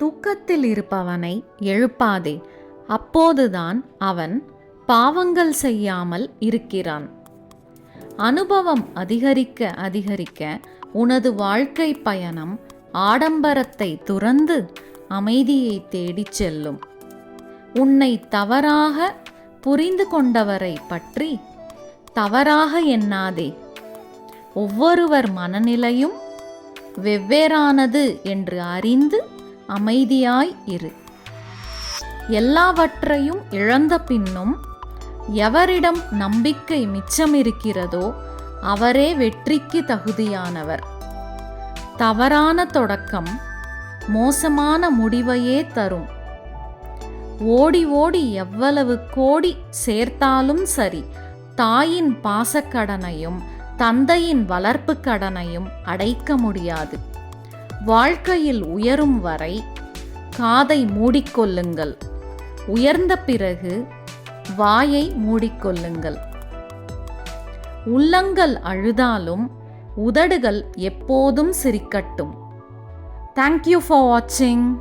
தூக்கத்தில் இருப்பவனை எழுப்பாதே. அப்போதுதான் அவன் பாவங்கள் செய்யாமல் இருக்கிறான். அனுபவம் அதிகரிக்க அதிகரிக்க உனது வாழ்க்கை பயணம் ஆடம்பரத்தை துறந்து அமைதியை தேடிச் செல்லும். உன்னை தவறாக புரிந்து கொண்டவரை பற்றி தவறாக எண்ணாதே. ஒவ்வொருவர் மனநிலையும் வெவ்வேறானது என்று அறிந்து அமைதியாய் இரு. எல்லாவற்றையும் இழந்த பின்னும் எவரிடம் நம்பிக்கை மிச்சமிருக்கிறதோ அவரே வெற்றிக்கு தகுதியானவர். தவறான தொடக்கம் மோசமான முடிவையே தரும். ஓடி ஓடி எவ்வளவு கோடி சேர்த்தாலும் சரி தாயின் பாசக்கடனையும் தந்தையின் வளர்ப்பு கடனையும் அடைக்க முடியாது. வாழ்க்கையில் உயரும் வரை காதை மூடிக்கொள்ளுங்கள். உயர்ந்த பிறகு வாயை மூடிக்கொள்ளுங்கள். உள்ளங்கள் அழுதாலும் உதடுகள் எப்போதும் சிரிக்கட்டும். தேங்க்யூ ஃபார் வாட்சிங்